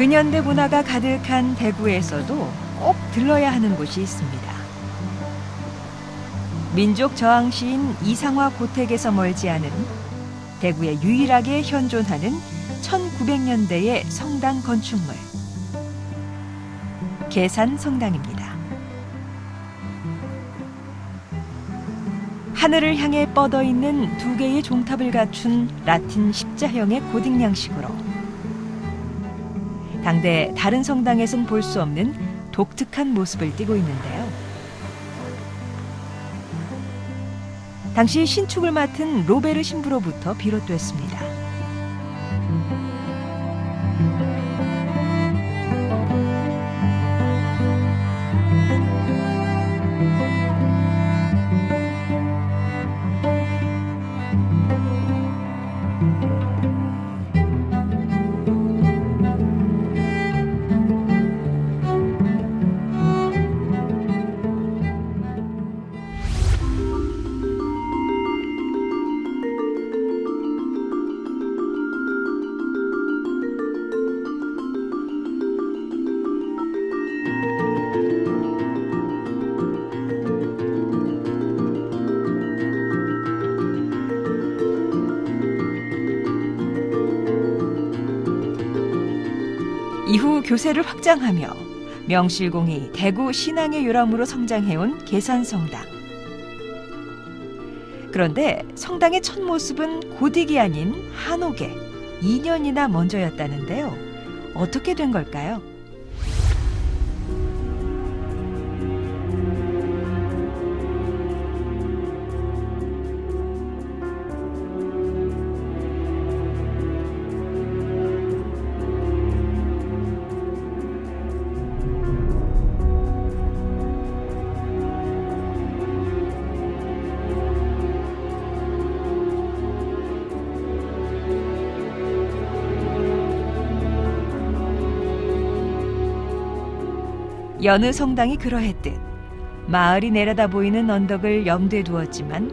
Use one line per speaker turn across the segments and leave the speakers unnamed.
근현대 문화가 가득한 대구에서도 꼭 들러야 하는 곳이 있습니다. 민족 저항 시인 이상화 고택에서 멀지 않은 대구에 유일하게 현존하는 1900년대의 성당 건축물 계산 성당입니다. 하늘을 향해 뻗어 있는 두 개의 종탑을 갖춘 라틴 십자형의 고딕 양식으로 당대 다른 성당에선 볼 수 없는 독특한 모습을 띠고 있는데요. 당시 신축을 맡은 로베르 신부로부터 비롯됐습니다. 이후 교세를 확장하며 명실공히 대구 신앙의 요람으로 성장해온 계산성당. 그런데 성당의 첫 모습은 고딕이 아닌 한옥에 2년이나 먼저였다는데요. 어떻게 된 걸까요? 여느 성당이 그러했듯 마을이 내려다 보이는 언덕을 염두에 두었지만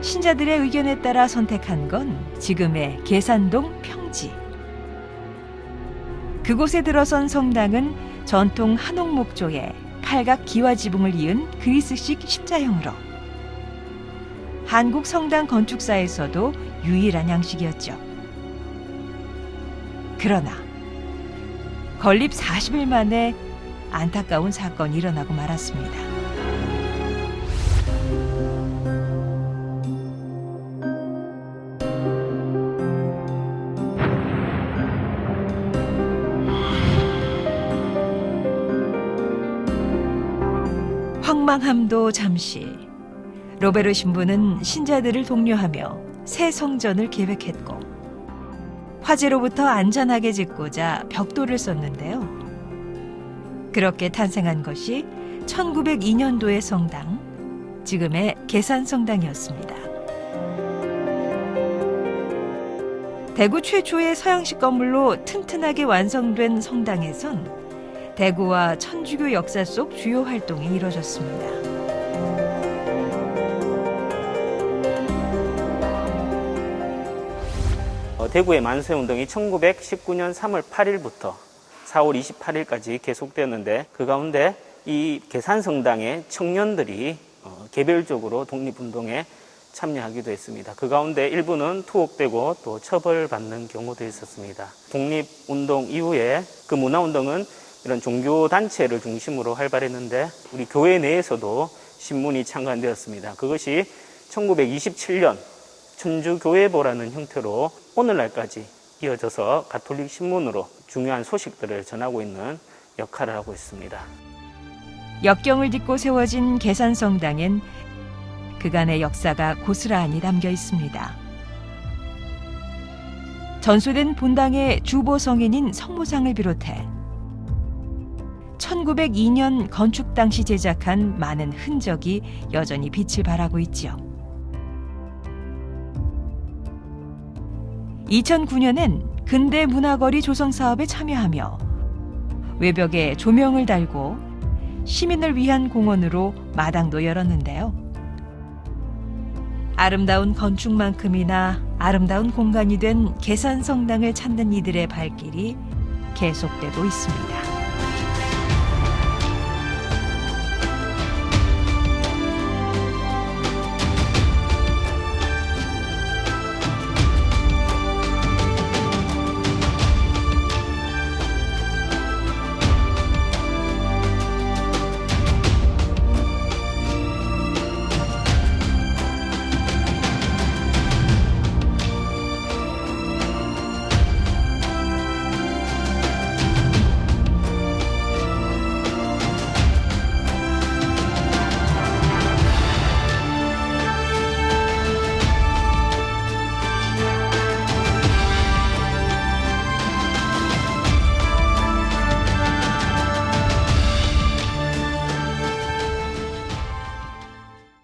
신자들의 의견에 따라 선택한 건 지금의 계산동 평지. 그곳에 들어선 성당은 전통 한옥 목조에 팔각 기와 지붕을 이은 그리스식 십자형으로 한국 성당 건축사에서도 유일한 양식이었죠. 그러나 건립 40일 만에 안타까운 사건이 일어나고 말았습니다. 황망함도 잠시 로베르 신부는 신자들을 독려하며 새 성전을 계획했고 화재로부터 안전하게 짓고자 벽돌을 썼는데요. 그렇게 탄생한 것이 1902년도의 성당, 지금의 계산성당이었습니다. 대구 최초의 서양식 건물로 튼튼하게 완성된 성당에선 대구와 천주교 역사 속 주요 활동이 이뤄졌습니다.
대구의 만세운동이 1919년 3월 8일부터 4월 28일까지 계속되었는데 그 가운데 이 계산성당의 청년들이 어, 개별적으로 독립운동에 참여하기도 했습니다. 그 가운데 일부는 투옥되고 또 처벌받는 경우도 있었습니다. 독립운동 이후에 그 문화운동은 이런 종교단체를 중심으로 활발했는데 우리 교회 내에서도 신문이 창간되었습니다. 그것이 1927년 천주교회보라는 형태로 오늘날까지 이어져서 가톨릭 신문으로 중요한 소식들을 전하고 있는 역할을 하고 있습니다.
역경을 딛고 세워진 계산성당엔 그간의 역사가 고스란히 담겨 있습니다. 전소된 본당의 주보 성인인 성모상을 비롯해 1902년 건축 당시 제작한 많은 흔적이 여전히 빛을 발하고 있지요. 2009년엔 근대 문화거리 조성 사업에 참여하며 외벽에 조명을 달고 시민을 위한 공원으로 마당도 열었는데요. 아름다운 건축만큼이나 아름다운 공간이 된 계산성당을 찾는 이들의 발길이 계속되고 있습니다.